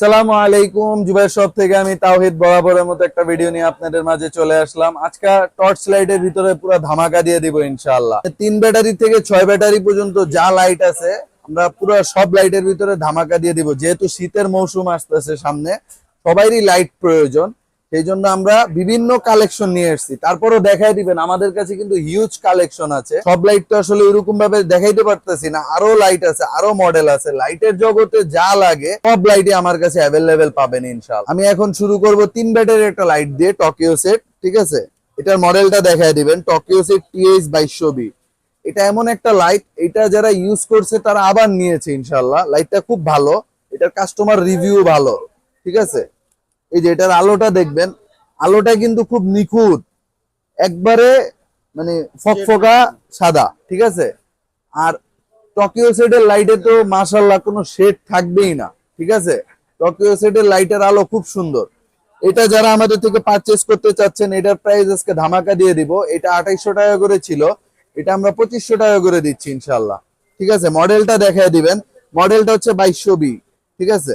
আসসালামু আলাইকুম জুবাইর শপ থেকে আমি তাওহিদ বরাবরের মতো একটা ভিডিও নিয়ে আপনাদের মাঝে চলে আসলাম। আজকে টর্চ লাইটের ভিতরে পুরো ধামাকা দিয়ে দিব ইনশাআল্লাহ। তিন ব্যাটারি থেকে ছয় ব্যাটারি পর্যন্ত যা লাইট আছে, আমরা পুরো সব লাইটের ভিতরে ধামাকা দিয়ে দিব। যেহেতু শীতের মৌসুম আসতেছে সামনে সবারই লাইট প্রয়োজন। সেই জন্য আমরা বিভিন্ন কালেকশন নিয়ে এসেছি। তারপরও দেখাই দিবেন, আমাদের কাছে কিন্তু হিউজ কালেকশন আছে। সব লাইট তো আসলে এরকম ভাবে দেখাইতে পারতেছি না, আরও লাইট আছে, আরও মডেল আছে। লাইটের জগতে যা লাগে, সব লাইটই আমার কাছে অ্যাভেলেবেল পাবেন ইনশাল আমি এখন শুরু করব তিন ব্যাটারির একটা লাইট দিয়ে টকিও সেট ঠিক আছে? এটার মডেলটা দেখাই দিবেন টকিও সেট টিএইচ বাইশশো বি এটা এমন একটা লাইট এটা যারা ইউজ করছে তারা আবার নিয়েছে ইনশাল্লাহ লাইটটা খুব ভালো, এটার কাস্টমার রিভিউ ভালো, ঠিক আছে? এই যে এটার আলোটা দেখবেন, আলোটা কিন্তু খুব নিখুঁত। একবারে মানে ফকফকা সাদা, ঠিক আছে? আর টকিও সেটের লাইটে তো মাশাল্লাহ কোনো শেড থাকবেই না, ঠিক আছে? টকিও সেটের লাইটের আলো খুব সুন্দর। এটা যারা আমাদের থেকে পারচেস করতে চাচ্ছেন, এটার প্রাইস আজকে ধামাকা দিয়ে দিব। এটা আঠাইশশো টাকা করে ছিল, এটা আমরা পঁচিশশো টাকা করে দিচ্ছি ইনশাল্লাহ ঠিক আছে? মডেলটা দেখায় দিবেন। মডেলটা হচ্ছে বাইশশো বি, ঠিক আছে?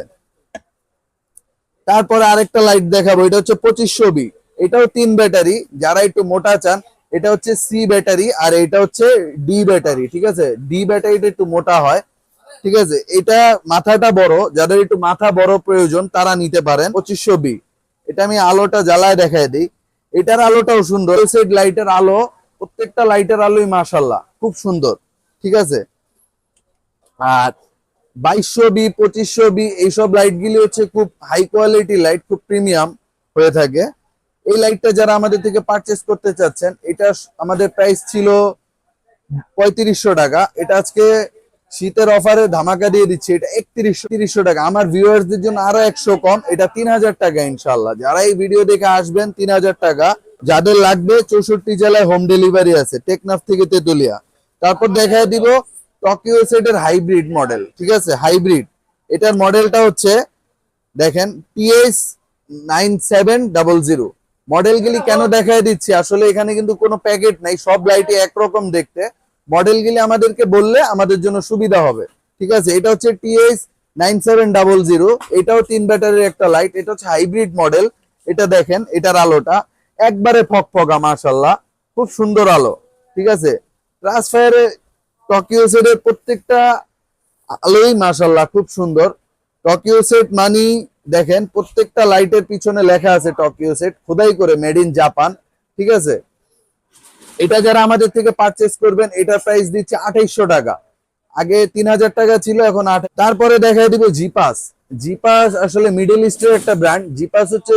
তারপরে আরেকটা লাইট দেখাবো, এটা হচ্ছে পঁচিশশো বি এটাও তিন ব্যাটারি যারা একটু মোটা চান, এটা হচ্ছে সি ব্যাটারি আর এটা হচ্ছে ডি ব্যাটারি ঠিক আছে? ডি ব্যাটারিটা একটু মোটা হয়, ঠিক আছে? এটা মাথাটা বড়, যাদের একটু মাথা বড় প্রয়োজন, তারা নিতে পারেন পঁচিশশো বি এটা আমি আলোটা জ্বালায় দেখায় দিই। এটার আলোটাও সুন্দর সেট লাইটের আলো, প্রত্যেকটা লাইটের আলোই মাশাল্লাহ খুব সুন্দর, ঠিক আছে? আর বাইশশো বি, পঁচিশশো বি, এইসব লাইট গুলি হচ্ছে খুব হাই কোয়ালিটি লাইট খুব প্রিমিয়াম হয়ে থাকে। এই লাইটটা যারা আমাদের থেকে পারচেস করতে চাচ্ছেন, এটা আমাদের প্রাইস ছিল পঁয়ত্রিশশো টাকা। এটা আজকে শীতের অফারে ধামাকা দিয়ে দিচ্ছি, এটা একত্রিশশো, তিরিশশো টাকা। আমার ভিউয়ার্সদের জন্য আরও একশো কম, এটা তিন হাজার টাকা ইনশাল্লাহ যারা এই ভিডিও দেখে আসবেন, তিন হাজার টাকা। যাদের লাগবে, চৌষট্টি জেলায় হোম ডেলিভারি আছে, টেকনাফ থেকে তেতুলিয়া। তারপর দেখায় দিব টকিও সেটের হাইব্রিড মডেল ঠিক আছে? হাইব্রিড এটার মডেলটা হচ্ছে, দেখেন TS nine seven double zero মডেলগুলি কেন দেখায় দিচ্ছি? আসলে এখানে কিন্তু কোনো প্যাকেট নাই, সব লাইটে একরকম দেখতে। মডেলগুলি আমাদেরকে বললে আমাদের জন্য সুবিধা হবে, ঠিক আছে? এটা হচ্ছে TS nine seven double zero এটাও তিন ব্যাটারির একটা লাইট এটা হচ্ছে হাইব্রিড মডেল এটা দেখেন, এটার আলোটা একবারে ফকফকা মাশাল্লাহ খুব সুন্দর আলো, ঠিক আছে? ট্রান্সফায়ারে টকিও সেটের প্রত্যেকটা আলোই মাশাল্লাহ খুব সুন্দর। টকিও সেট মানি দেখেন প্রত্যেকটা লাইটের পিছনে লেখা আছে টকিও সেট খোদাই করে মেড ইন জাপান ঠিক আছে? এটা যারা আমাদের থেকে পারচেস করবেন, এটার প্রাইস দিচ্ছে আঠাইশশো টাকা। আগে তিন হাজার টাকা ছিল, এখন আট তারপরে দেখাই দিব জিপাস জিপাস আসলে মিডল ইস্টের একটা ব্র্যান্ড জিপাস হচ্ছে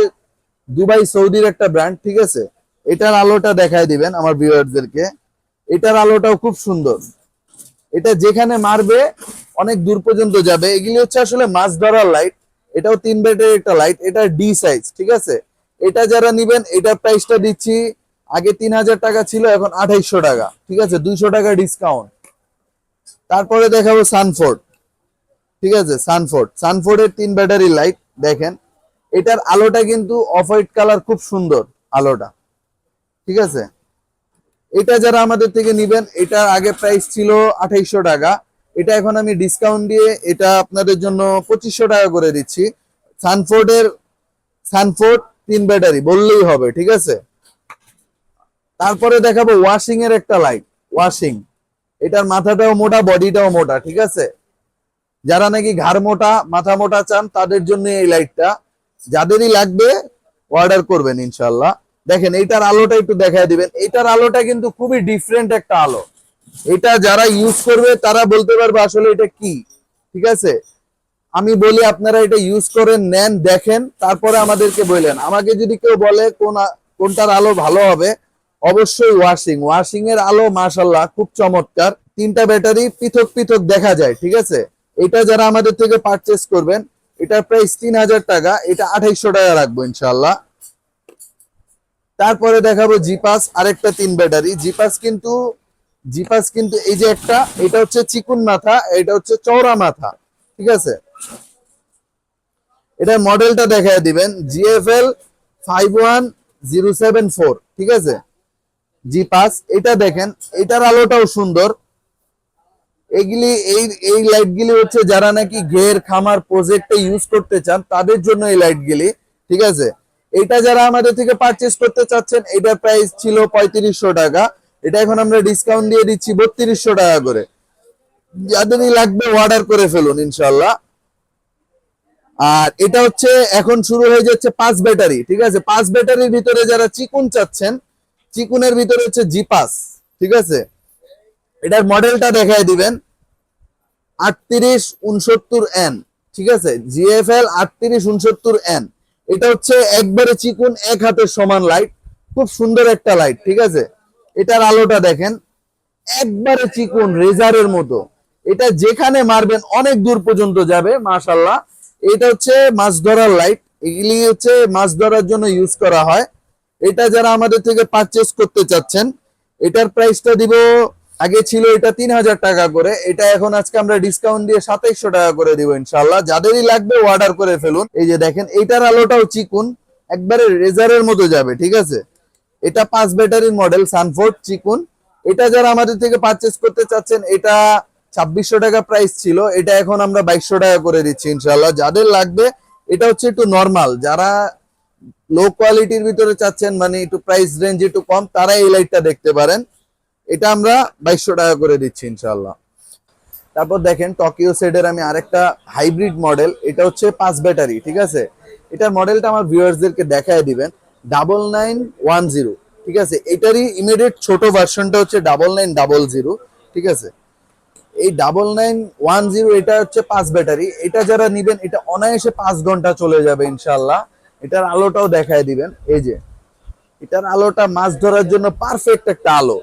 দুবাই সৌদির একটা ব্র্যান্ড ঠিক আছে? এটার আলোটা দেখায় দিবেন আমার ভিউয়ারদেরকে এটার আলোটাও খুব সুন্দর। এটা যেখানে মারবে, অনেক দূর পর্যন্ত যাবে। এগুলি হচ্ছে আসলে মাছ ধরার লাইট এটাও তিন ব্যাটের একটা লাইট এটা ডি সাইজ ঠিক আছে? এটা যারা নিবেন, এটার প্রাইসটা দিচ্ছি, আগে তিন হাজার টাকা ছিল, এখন আঠাইশশো টাকা, ঠিক আছে? দুইশো টাকা ডিসকাউন্ট তারপরে দেখাবো সানফোর্ড ঠিক আছে? সানফোর্ড সানফোর্ডের তিন ব্যাটারি লাইট দেখেন। এটার আলোটা কিন্তু অফ হোয়াইট কালার খুব সুন্দর আলোটা, ঠিক আছে? এটা যারা আমাদের থেকে নিবেন এটার আগে প্রাইস ছিল আঠাইশশো টাকা। এটা এখন আমি ডিসকাউন্ট দিয়ে এটা আপনাদের জন্য পঁচিশশো টাকা করে দিচ্ছি। সানফোর্ডের, সানফোর্ড তিন ব্যাটারি, বললেই হবে, ঠিক আছে? তারপরে দেখাবো ওয়াশিং এর একটা লাইট ওয়াশিং এটার মাথাটাও মোটা বডিটাও মোটা, ঠিক আছে? যারা নাকি ঘাড় মোটা, মাথা মোটা চান, তাদের জন্য এই লাইটটা যাদেরই লাগবে অর্ডার করবেন ইনশাল্লাহ দেখেন, এইটার আলোটা একটু দেখায় দিবেন। এটার আলোটা কিন্তু খুবই ডিফারেন্ট একটা আলো। এটা যারা ইউজ করবে, তারা বলতে পারবে আসলে এটা কি। ঠিক আছে? আমি বলি, আপনারা এটা ইউজ করেন, নেন, দেখেন, তারপরে আমাদেরকে বললেন আমাকে যদি কেউ বলে কোন কোনটার আলো ভালো হবে, অবশ্যই ওয়াশিং ওয়াশিং এর আলো মাশাল্লাহ খুব চমৎকার। তিনটা ব্যাটারি পৃথক পৃথক দেখা যায়, ঠিক আছে? এটা যারা আমাদের থেকে পারচেস করবেন, এটার প্রাইস তিন হাজার টাকা, এটা আঠাইশশো টাকা রাখব ইনশাল্লাহ তারপরে দেখাবো জিপাস আরেকটা তিন ব্যাটারি। জিপাস কিন্তু জিপাস কিন্তু এই যে একটা, এটা হচ্ছে চিকুন মাথা, এটা হচ্ছে চওড়া মাথা, ঠিক আছে? এটার মডেলটা দেখায় দিবেন GFL five one zero seven four ঠিক আছে? জি পাস এটা দেখেন, এটার আলোটাও সুন্দর। এগুলি, এই এই লাইটগুলি হচ্ছে যারা নাকি ঘের, খামার প্রজেক্টে ইউজ করতে চান, তাদের জন্য এই লাইটগুলি ঠিক আছে? এটা যারা আমাদের থেকে পারচেস করতে চাচ্ছেন, এটার প্রাইস ছিল পঁয়ত্রিশশো টাকা। এটা এখন আমরা ডিসকাউন্ট দিয়ে দিচ্ছি বত্রিশশো টাকা করে। যাদেরই লাগবে অর্ডার করে ফেলুন ইনশাল্লাহ আর এটা হচ্ছে, এখন শুরু হয়ে যাচ্ছে পাঁচ ব্যাটারি, ঠিক আছে? পাঁচ ব্যাটারির ভিতরে যারা চিকুন চাচ্ছেন, চিকুনের ভিতরে হচ্ছে জিপাস ঠিক আছে? এটার মডেলটা দেখায় দিবেন। আটত্রিশ উনসত্তর এন ঠিক আছে? জিএফএল আটত্রিশ উনসত্তর এন এটা হচ্ছে একবারে চিকুন, এক হাতের সমান লাইট খুব সুন্দর একটা লাইট ঠিক আছে? এটার আলোটা দেখেন, একবারে চিকুন, রেজারের মতো। এটা যেখানে মারবেন অনেক দূর পর্যন্ত যাবে মাশাল্লাহ এটা হচ্ছে মাছ ধরার লাইট এগুলি হচ্ছে মাছ ধরার জন্য ইউজ করা হয়। এটা যারা আমাদের থেকে পারচেস করতে চাচ্ছেন, এটার প্রাইসটা দিব আগে ছিল এটা তিন হাজার টাকা করে, এটা এখন আজকে আমরা ডিসকাউন্ট দিয়ে সাতাইশশো টাকা করে দিব ইনশাল্লাহ যাদেরই লাগবে অর্ডার করে ফেলুন। এই যে দেখেন, এইটার আলোটাও চিকুন, একবারে রেজারের মতো যাবে, ঠিক আছে? এটা পাঁচ ব্যাটারির মডেল সানফোর্ড চিকুন। এটা যারা আমাদের থেকে পারচেস করতে চাচ্ছেন, এটা ছাব্বিশশো টাকা প্রাইস ছিল, এটা এখন আমরা বাইশশো টাকা করে দিচ্ছি ইনশাল্লাহ যাদের লাগবে, এটা হচ্ছে একটু নর্মাল যারা লো কোয়ালিটির ভিতরে চাচ্ছেন মানে একটু প্রাইস রেঞ্জ একটু কম, তারা এই লাইটটা দেখতে পারেন। এটা আমরা বাইশশো টাকা করে দিচ্ছি ইনশাল্লাহ তারপর দেখেন টোকিও সেটের আমি আরেকটা হাইব্রিড মডেল এটা হচ্ছে পাঁচ ব্যাটারি, ঠিক আছে? এটার মডেলটা আমার ভিউয়ার্সদেরকে দেখায় দিবেন ডাবল নাইন ওয়ান জিরো ঠিক আছে? এটারই ইমিডিয়েট ছোট ভার্সনটা হচ্ছে ডাবল নাইন ডাবল জিরো ঠিক আছে? এই ডাবল নাইন ওয়ান জিরো এটা হচ্ছে পাঁচ ব্যাটারি, এটা যারা নিবেন, এটা অনায়াসে পাঁচ ঘণ্টা চলে যাবে ইনশাল্লাহ এটার আলোটাও দেখায় দিবেন, এই যে। এটার আলোটা মাছ ধরার জন্য পারফেক্ট একটা আলো।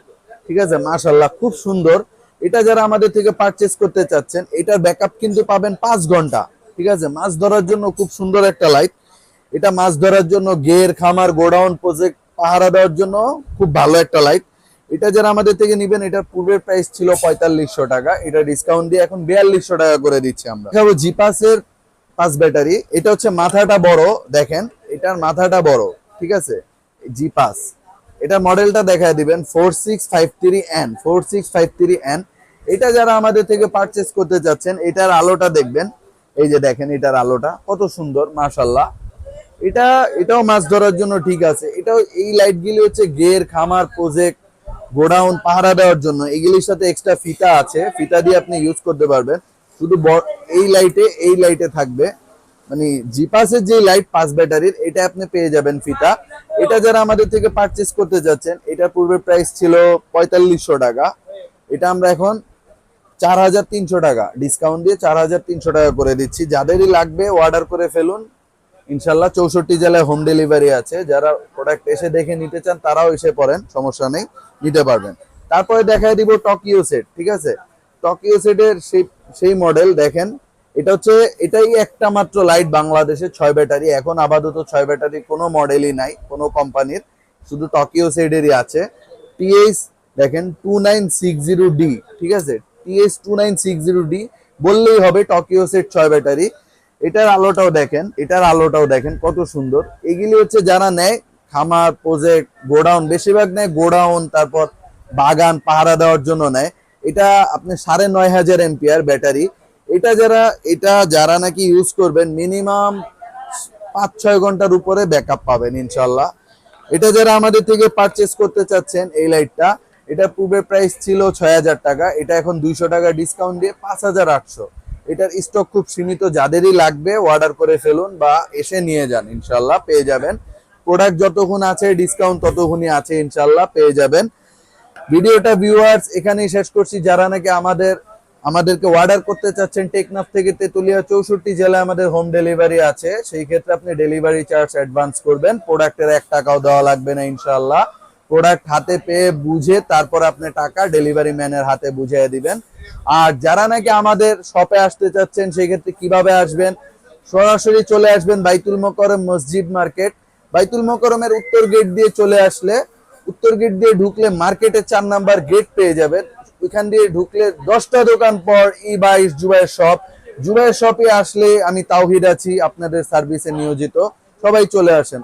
ঠিক আছে? মাশাল্লাহ খুব সুন্দর। এটা যারা আমাদের থেকে পারচেস করতে চাচ্ছেন, এটার ব্যাকআপ কিন্তু পাবেন পাঁচ ঘণ্টা, ঠিক আছে? মাছ ধরার জন্য খুব সুন্দর একটা লাইট এটা মাছ ধরার জন্য গের খামার, গোডাউন প্রজেক্ট পাহারা দেওয়ার জন্য খুব ভালো একটা লাইট এটা যারা আমাদের থেকে নিবেন, এটার পূর্বের প্রাইস ছিল পঁয়তাল্লিশশো টাকা। এটা ডিসকাউন্ট দিয়ে এখন বিয়াল্লিশশো টাকা করে দিচ্ছি আমরা। জিপাসের পাঁচ ব্যাটারি। এটা হচ্ছে মাথাটা বড়, দেখেন, এটার মাথাটা বড়, ঠিক আছে? জিপাস এটা মডেলটা দেখায় দিবেন four six five three N four six five three N এটা যারা আমাদের থেকে পারচেস করতে চাচ্ছেন, এটার আলোটা দেখবেন। এই যে দেখেন, এটার আলোটা কত সুন্দর মাশাল্লাহ এটা, এটাও মাছ ধরার জন্য ঠিক আছে। এটাও, এই লাইটগুলি হচ্ছে গের খামার প্রজেক্ট গোডাউন, পাহারা দেওয়ার জন্য। এগুলির সাথে এক্সট্রা ফিতা আছে। ফিতা দিয়ে আপনি ইউজ করতে পারবেন। শুধু এই লাইটে এই লাইটে থাকবে। মানে জিপাসের যে লাইট পাঁচ ব্যাটারির, এটা আপনি পেয়ে যাবেন ফিতা। এটা যারা আমাদের থেকে পারচেস করতে যাচ্ছেন এটা পূর্বের প্রাইস ছিল পঁয়তাল্লিশশো টাকা। এটা আমরা এখন চার হাজার তিনশো টাকা। ডিসকাউন্ট দিয়ে চার হাজার তিনশো টাকা করে দিচ্ছি। যাদেরই লাগবে অর্ডার করে ফেলুন। ইনশাল্লাহ চৌষট্টি জেলায় হোম ডেলিভারি আছে। যারা প্রোডাক্ট এসে দেখে নিতে চান, তারাও এসে পড়েন, সমস্যা নেই, নিতে পারবেন। তারপরে দেখায় দিব টকিও সেট ঠিক আছে? টকিও সেটের সেই সেই মডেল দেখেন। এটা হচ্ছে, এটাই একটা মাত্র লাইট বাংলাদেশে ছয় ব্যাটারি এখন আপাতত ছয় ব্যাটারি কোনো মডেলই নাই, কোনো কোম্পানির শুধু টকিও সেটেরই আছে। টিএস দেখেন two nine six zero D ঠিক আছে? TS two nine six zero D বললেই হবে টকিও সেট ছয় ব্যাটারি এটার আলোটাও দেখেন, এটার আলোটাও দেখেন, কত সুন্দর। এগুলি হচ্ছে যারা নেয়, খামার প্রজেক্ট গোডাউন, বেশিরভাগ নেয় গোডাউন, তারপর বাগান, পাহারা দেওয়ার জন্য নেয়। এটা আপনি সাড়ে নয় হাজার এমপিআর ব্যাটারি এটা যারা এটা যারা নাকি ইউজ করবেন মিনিমাম পাঁচ, ছয় ঘণ্টার উপরে ব্যাকআপ পাবেন ইনশাল্লাহ এটা যারা আমাদের থেকে পারচেস করতে চাচ্ছেন এই লাইটটা এটা পূর্বের প্রাইস ছিল ছয় হাজার টাকা, এটা এখন দুইশো টাকা ডিসকাউন্ট দিয়ে পাঁচ হাজার আটশো। এটার স্টক খুব সীমিত, যাদেরই লাগবে অর্ডার করে ফেলুন বা এসে নিয়ে যান ইনশাল্লাহ পেয়ে যাবেন। প্রোডাক্ট যতক্ষণ আছে ডিসকাউন্ট ততক্ষণই আছে ইনশাল্লাহ পেয়ে যাবেন। ভিডিওটা ভিউয়ার্স এখানেই শেষ করছি। যারা নাকি আমাদের আমাদেরকে অর্ডার করতে চাচ্ছেন টেকনাফ থেকে তেতুলিয়া চৌষট্টি জেলায় আমাদের হোম ডেলিভারি আছে। সেই ক্ষেত্রে আপনি ডেলিভারি চার্জ অ্যাডভান্স করবেন। প্রোডাক্টের এক টাকাও দেওয়া লাগবে না ইনশাল্লাহ প্রোডাক্ট হাতে পেয়ে বুঝে তারপর আপনি টাকা ডেলিভারি ম্যানের হাতে বুঝিয়ে দিবেন। আর যারা নাকি আমাদের শপে আসতে চাচ্ছেন, সেই ক্ষেত্রে কীভাবে আসবেন? সরাসরি চলে আসবেন বাইতুল মোকরম মসজিদ মার্কেট। বাইতুল মোকরমের উত্তর গেট দিয়ে চলে আসলে উত্তর গেট দিয়ে ঢুকলে মার্কেটের চার নাম্বার গেট পেয়ে যাবেন। ওইখান দিয়ে ঢুকলে দশটা দোকান পর ই বাইশ জুবাইয়ের শপ জুবাইয়ের শপে আসলে আমি তাওহিদ আছি, আপনাদের সার্ভিসে নিয়োজিত। সবাই চলে আসেন।